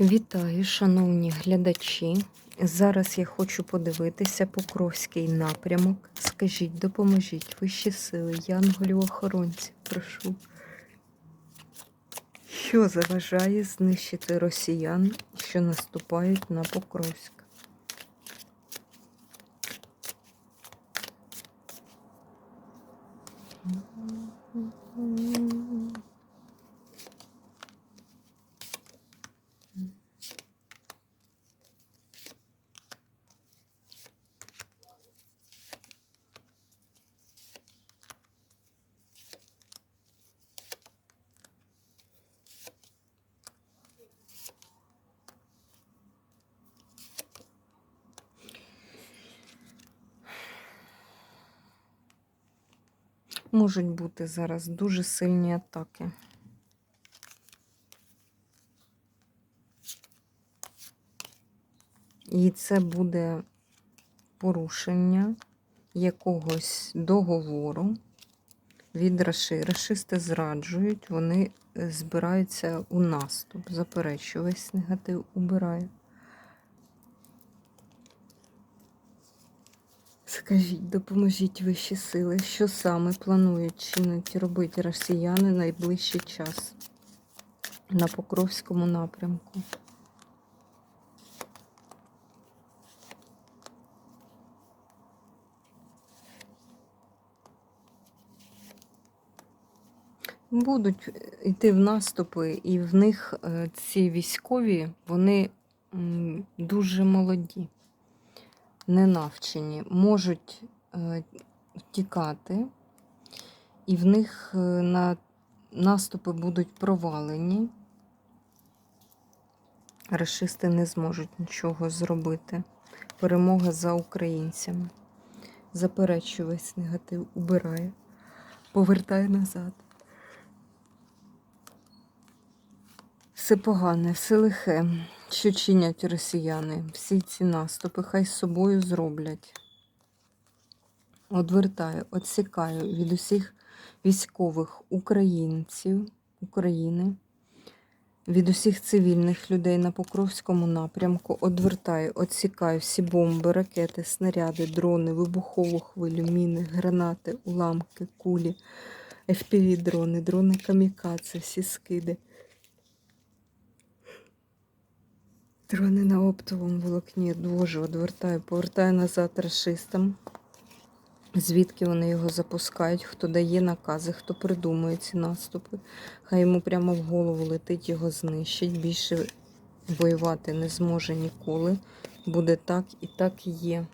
Вітаю, шановні глядачі. Зараз я хочу подивитися Покровський напрямок. Скажіть, допоможіть вищі сили, янголів охоронців, прошу. Що заважає знищити росіян, що наступають на Покровськ? Можуть бути зараз дуже сильні атаки. І це буде порушення якогось договору від Раши. Рашисти зраджують, вони е, збираються у наступ. Заперечую, весь негатив убираю. Скажіть, допоможіть вищі сили, що саме планують чинити робити росіяни найближчий час на Покровському напрямку? Будуть йти в наступи, і в них е, ці військові, вони дуже молоді, не навчені, можуть е, втікати, і в них е, на наступи будуть провалені. Рашисти не зможуть нічого зробити. Перемога за українцями. Заперечую весь негатив, убирає, повертає назад. Все погане, все лихе, що чинять росіяни, всі ці наступи, хай з собою зроблять. Одвертаю, відсікаю від усіх військових українців України, від усіх цивільних людей на Покровському напрямку. Одвертаю, відсікаю всі бомби, ракети, снаряди, дрони, вибухову хвилю, міни, гранати, уламки, кулі, FPV-дрони, дрони камікадзе, всі скиди. Дрони на оптовому волокні дуже одвертаю, повертаю назад расистам. Звідки вони його запускають, хто дає накази, хто придумує ці наступи. Хай йому прямо в голову летить, його знищить. Більше воювати не зможе ніколи. Буде так і так є.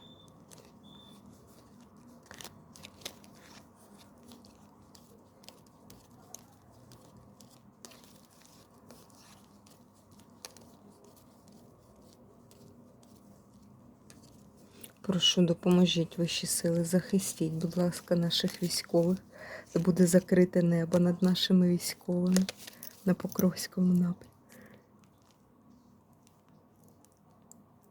Прошу, допоможіть вищі сили, захистіть, будь ласка, наших військових. Це буде закрите небо над нашими військовими на Покровському напрямку.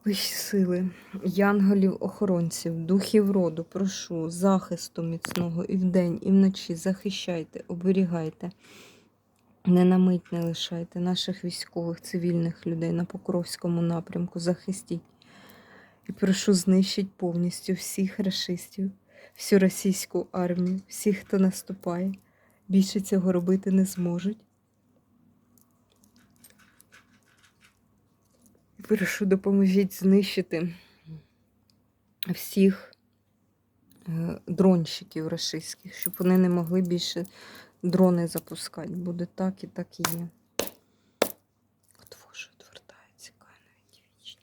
Вищі сили, янголів-охоронців, духів роду, прошу захисту міцного і вдень, і вночі захищайте, оберігайте. Не на мить не лишайте наших військових, цивільних людей на Покровському напрямку. Захистіть. І прошу знищити повністю всіх расистів, всю російську армію, всіх, хто наступає. Більше цього робити не зможуть. І прошу допоможіть знищити всіх е, дронщиків рашистських, щоб вони не могли більше дрони запускати. Буде так і так і є. От Боже, відвертається, навіть вічно.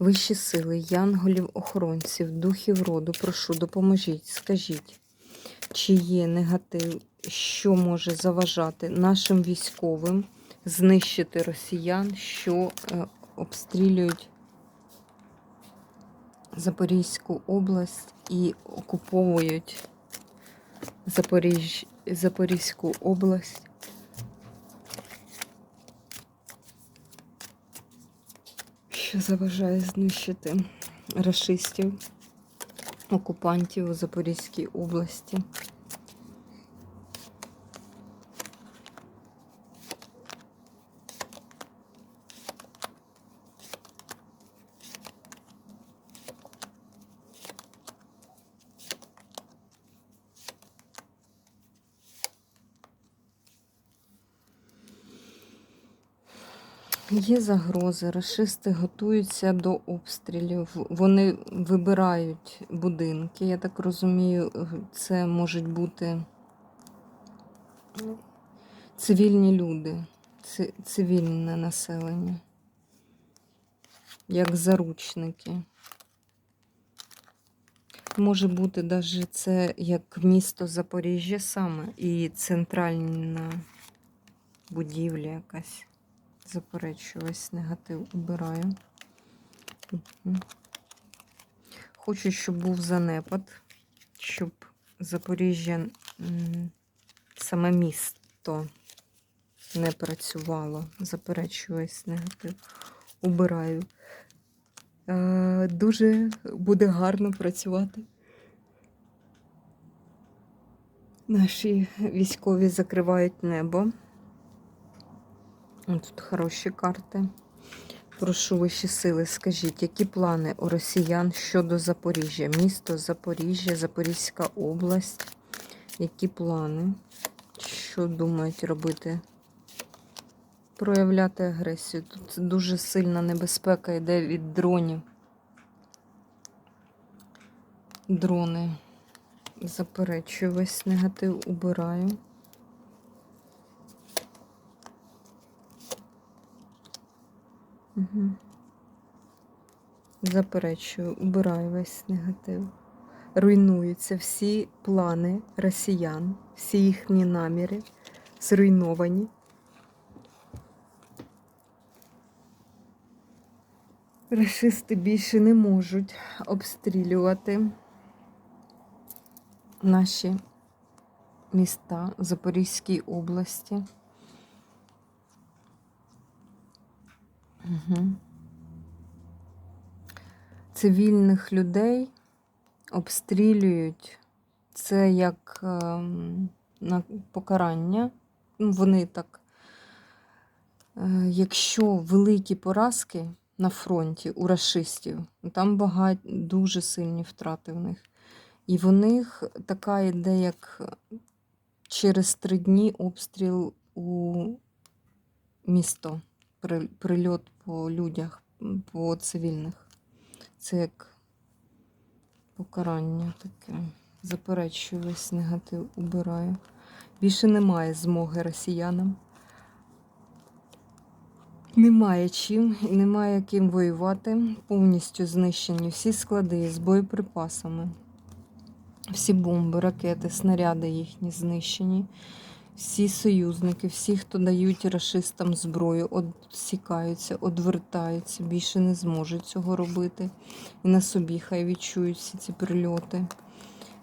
Вищі сили, янголів, охоронців, духів роду, прошу, допоможіть, скажіть, чи є негатив, що може заважати нашим військовим знищити росіян, що е, обстрілюють Запорізьку область і окуповують Запоріж... Запорізьку область. Що заважає знищити рашистів, окупантів у Запорізькій області. Є загрози, рашисти готуються до обстрілів. Вони вибирають будинки. Я так розумію, це можуть бути цивільні люди, цивільне населення, як заручники. Може бути навіть це як місто Запоріжжя саме і центральна будівля якась. Заперечую, весь негатив убираю. Хочу, щоб був занепад, щоб Запоріжжя саме місто не працювало. Заперечую весь негатив. Убираю. Е, Дуже буде гарно працювати. Наші військові закривають небо. Тут хороші карти. Прошу вищі сили, скажіть, які плани у росіян щодо Запоріжжя? Місто Запоріжжя, Запорізька область. Які плани? Що думають робити? Проявляти агресію. Тут дуже сильна небезпека йде від дронів. Дрони. Заперечую, весь негатив убираю. Угу. Заперечую, убираю весь негатив. Руйнуються всі плани росіян, всі їхні наміри зруйновані. Рашисти більше не можуть обстрілювати наші міста Запорізькій області. Угу. Цивільних людей обстрілюють це як ем, на покарання. Ну, Вони так, е, якщо великі поразки на фронті у рашистів, там багато дуже сильні втрати в них. І в них така йде, як через три дні обстріл у місто прильот по людях, по цивільних. Це як покарання таке. Заперечую весь негатив, убираю. Більше немає змоги росіянам. Немає чим немає ким воювати. Повністю знищені всі склади з боєприпасами. Всі бомби, ракети, снаряди їхні знищені. Всі союзники, всі, хто дають рашистам зброю, відсікаються, одвертаються, більше не зможуть цього робити. І на собі хай відчують всі ці прильоти.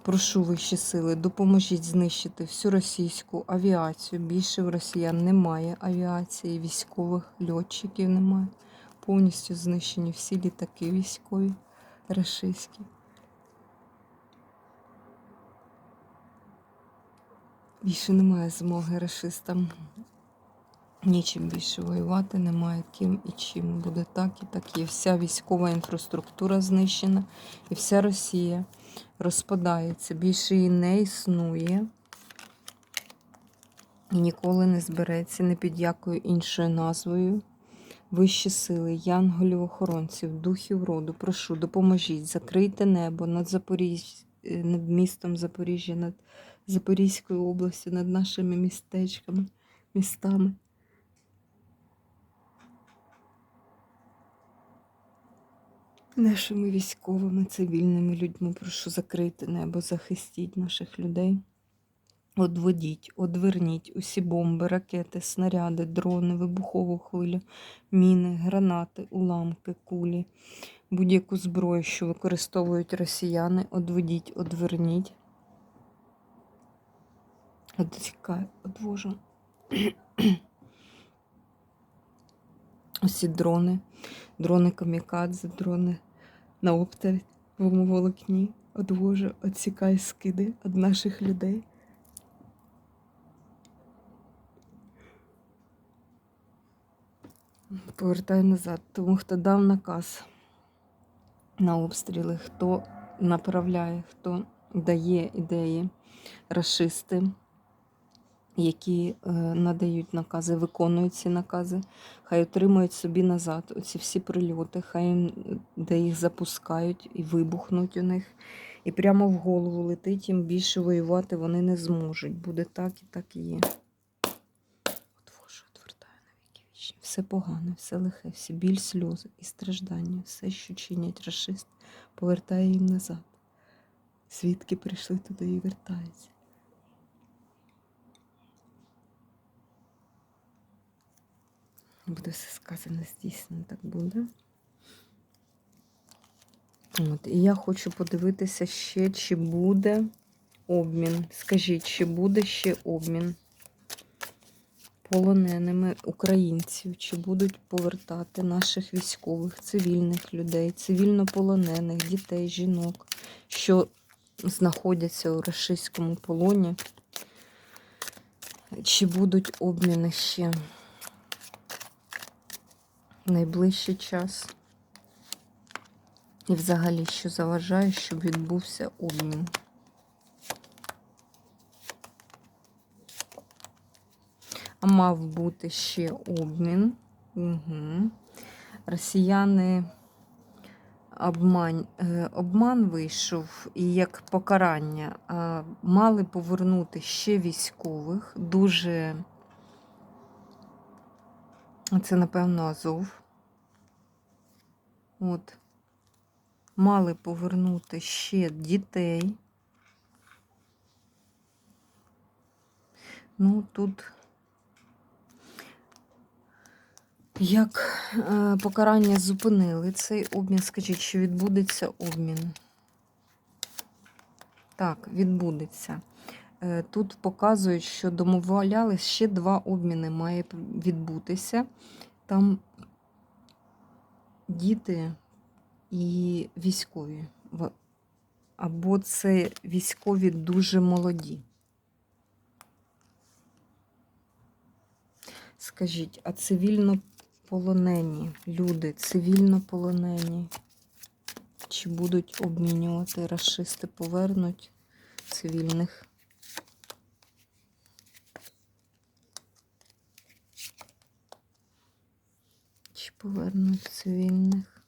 Прошу вищі сили, допоможіть знищити всю російську авіацію. Більше в росіян немає авіації, військових льотчиків немає. Повністю знищені всі літаки військові, рашистські. Більше немає змоги расистам. Нічим більше воювати, немає ким і чим. Буде так і так. І вся військова інфраструктура знищена, і вся Росія розпадається. Більше її не існує. І ніколи не збереться ні під якою іншою назвою. Вищі сили, янголів, охоронців, духів роду, прошу, допоможіть, закрийте небо над Запоріж... е, над містом Запоріжжя, над Запорізькою областю, над нашими містечками, містами. Нашими військовими, цивільними людьми, прошу закрити небо, захистіть наших людей. Одводіть, одверніть усі бомби, ракети, снаряди, дрони, вибухову хвилю, міни, гранати, уламки, кулі, будь-яку зброю, що використовують росіяни, одведіть, одверніть. Одтікай, одвожу. Усі дрони, дрони камікадзе, дрони на оптовому волокні. Одвожу, відсікай скиди від наших людей. Повертаю назад. Тому хто дав наказ на обстріли, хто направляє, хто дає ідеї, расисти, які е, надають накази, виконують ці накази, хай отримують собі назад оці всі прильоти, хай де їх запускають і вибухнуть у них. І прямо в голову летить, їм більше воювати вони не зможуть. Буде так і так і є. От Боже, отвертаю на віки вічні. Все погане, все лихе, всі біль, сльози і страждання, все, що чинять расист, повертає їм назад. Звідки прийшли туди і вертаються. Буде все сказане, здійснено, так буде. От, і я хочу подивитися ще, чи буде обмін. Скажіть, чи буде ще обмін полоненими українців, чи будуть повертати наших військових, цивільних людей, цивільнополонених, дітей, жінок, що знаходяться у рашистському полоні? Чи будуть обміни ще найближчий час? І взагалі, що заважає, щоб відбувся обмін. А мав бути ще обмін. Угу. Росіяни обман, е, обман вийшов і як покарання мали повернути ще військових. Дуже це, напевно, Азов. От мали повернути ще дітей. Ну, тут, як е, покарання зупинили цей обмін, скажіть, чи відбудеться обмін? Так, відбудеться. Е, Тут показують, що домовлялись ще два обміни має відбутися. Там діти і військові. Або це військові дуже молоді. Скажіть, а цивільно полонені люди, цивільно полонені, чи будуть обмінювати расисти, повернуть цивільних? Чи повернуть цивільних?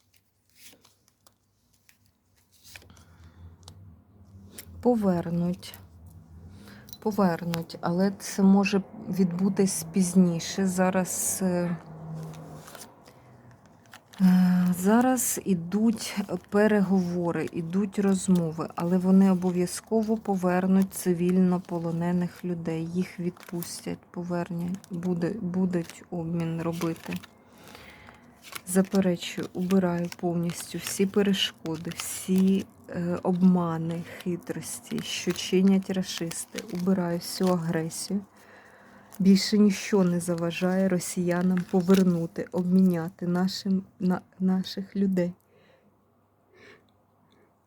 Повернуть. Повернуть, але це може відбутись пізніше. Зараз, е, е, зараз ідуть переговори, ідуть розмови, але вони обов'язково повернуть цивільно полонених людей. Їх відпустять, повернуть, буде, будуть обмін робити. Заперечую, убираю повністю всі перешкоди, всі е, обмани, хитрості, що чинять расисти. Убираю всю агресію. Більше ніщо не заважає росіянам повернути, обміняти нашим, на, наших людей.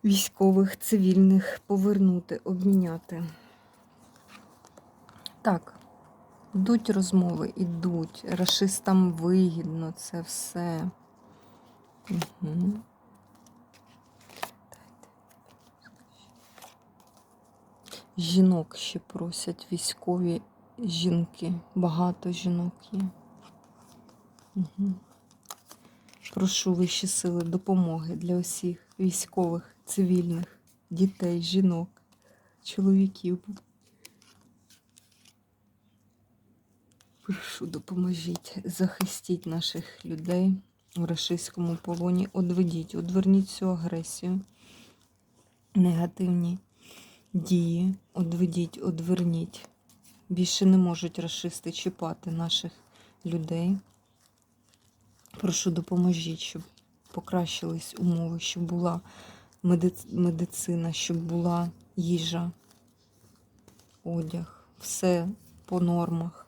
Військових, цивільних повернути, обміняти. Так. Йдуть розмови, ідуть. Рашистам вигідно це все. Угу. Жінок ще просять військові жінки. Багато жінок є. Угу. Прошу вищі сили допомоги для усіх військових, цивільних, дітей, жінок, чоловіків. Прошу, допоможіть, захистіть наших людей у рашистському полоні. Одведіть, одверніть цю агресію, негативні дії, одведіть, одверніть. Більше не можуть рашисти чіпати наших людей. Прошу, допоможіть, щоб покращились умови, щоб була медицина, щоб була їжа, одяг, все по нормах.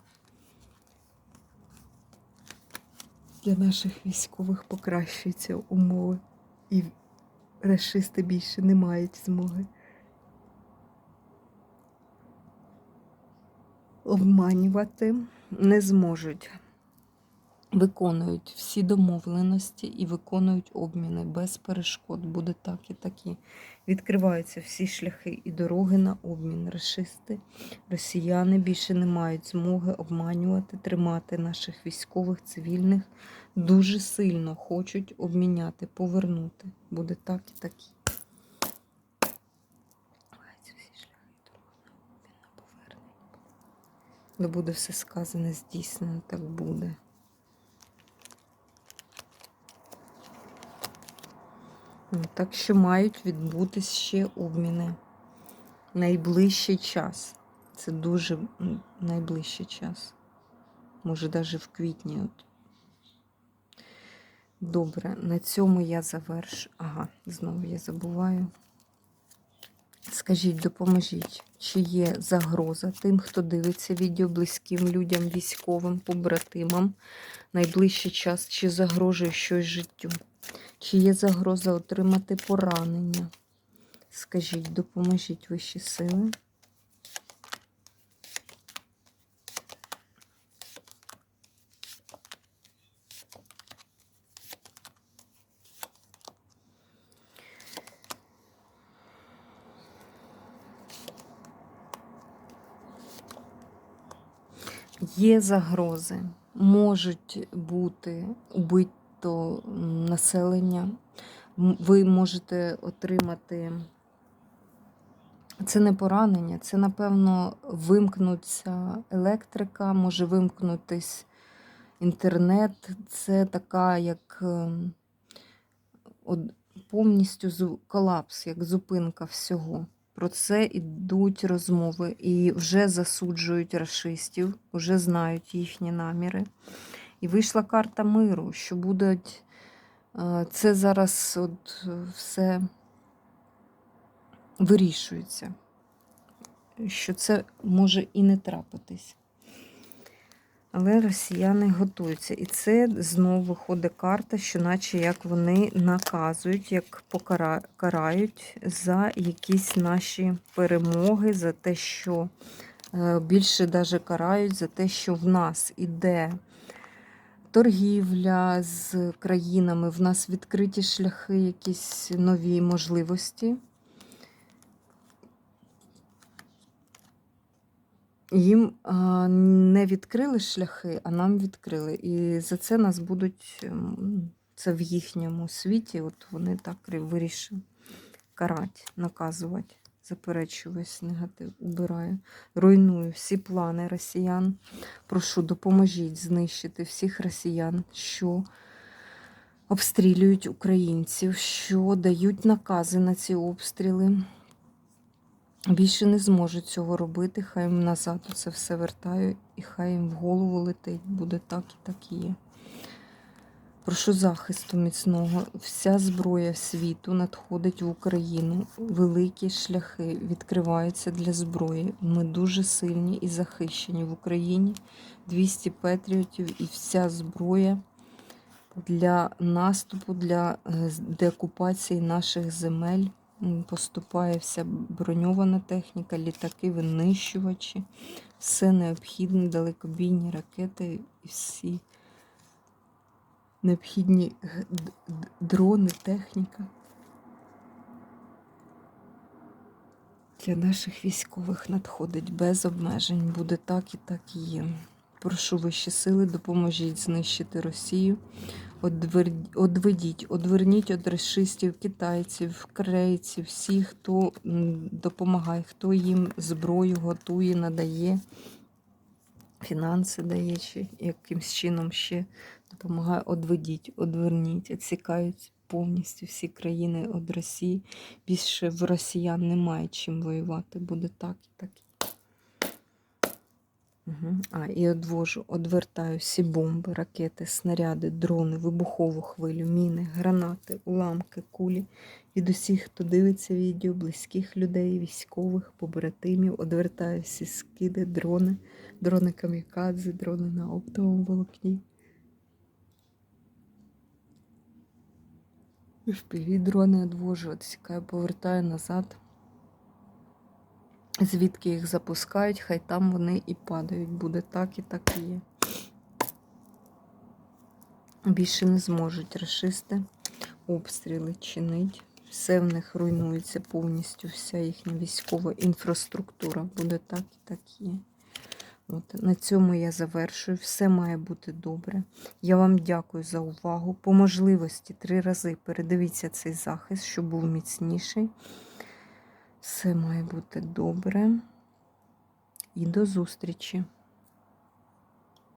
Для наших військових покращуються умови, і расисти більше не мають змоги обманювати, не зможуть. Виконують всі домовленості і виконують обміни без перешкод. Буде так і такі. Відкриваються всі шляхи і дороги на обмін. Рашисти, росіяни більше не мають змоги обманювати, тримати наших військових, цивільних. Дуже сильно хочуть обміняти, повернути. Буде так і так. Але буде все сказане, здійснено, так буде. Так що мають відбутись ще обміни. Найближчий час. Це дуже найближчий час. Може, навіть в квітні. От. Добре, на цьому я завершу. Ага, знову я забуваю. Скажіть, допоможіть, чи є загроза тим, хто дивиться відео близьким людям, військовим, побратимам найближчий час, чи загрожує щось життю? Чи є загроза отримати поранення? Скажіть, допоможіть вищі сили. Є загрози, можуть бути убито населення. Ви можете отримати. Це не поранення, це, напевно, вимкнуться електрика, може вимкнутись інтернет. Це така, як ем, повністю колапс, як зупинка всього. Про це йдуть розмови і вже засуджують расистів, вже знають їхні наміри. І вийшла карта миру, що будуть. е, Це зараз от е, все вирішується, що це може і не трапитись. Але росіяни готуються. І це знову виходить карта, що наче як вони наказують, як покара... карають за якісь наші перемоги, за те, що е, більше даже карають за те, що в нас іде торгівля з країнами, в нас відкриті шляхи, якісь нові можливості. Їм не відкрили шляхи, а нам відкрили. І за це нас будуть, ем, це в їхньому світі, от вони так вирішили карати, наказувати. Заперечую негатив, убираю. Руйную всі плани росіян. Прошу, допоможіть знищити всіх росіян, що обстрілюють українців, що дають накази на ці обстріли. Більше не зможуть цього робити, хай їм назад це все вертаю, і хай їм в голову летить. Буде так і так і є. Прошу захисту міцного. Вся зброя світу надходить в Україну. Великі шляхи відкриваються для зброї. Ми дуже сильні і захищені в Україні. 200 патріотів і вся зброя для наступу, для е, деокупації наших земель. Поступає вся броньована техніка, літаки, винищувачі, все необхідне, далекобійні ракети і всі необхідні дрони, техніка. Для наших військових надходить без обмежень. Буде так і так і є. Прошу вищі сили, допоможіть знищити Росію. Одвер- Одведіть, одверніть від расистів, китайців, корейців, всіх, хто допомагає, хто їм зброю готує, надає, фінанси дає, чи якимсь чином ще допомагає. Одведіть, одверніть, відсікають повністю всі країни від Росії. Більше в росіян немає чим воювати. Буде так і так. Угу. А, і одвожу, одвертаю всі бомби, ракети, снаряди, дрони, вибухову хвилю, міни, гранати, уламки, кулі від усіх, хто дивиться відео, близьких людей, військових, побратимів, одвертаю всі скиди, дрони, дрони камікадзе, дрони на оптовому волокні. Впіві дрони одвожу, відсікаю, повертаю назад. Звідки їх запускають, хай там вони і падають. Буде так і так і є. Більше не зможуть расисти обстріли чинить. Все в них руйнується повністю, вся їхня військова інфраструктура буде так і так є. От, на цьому я завершую. Все має бути добре. Я вам дякую за увагу. По можливості три рази передивіться цей захист, щоб був міцніший. Все має бути добре. І до зустрічі!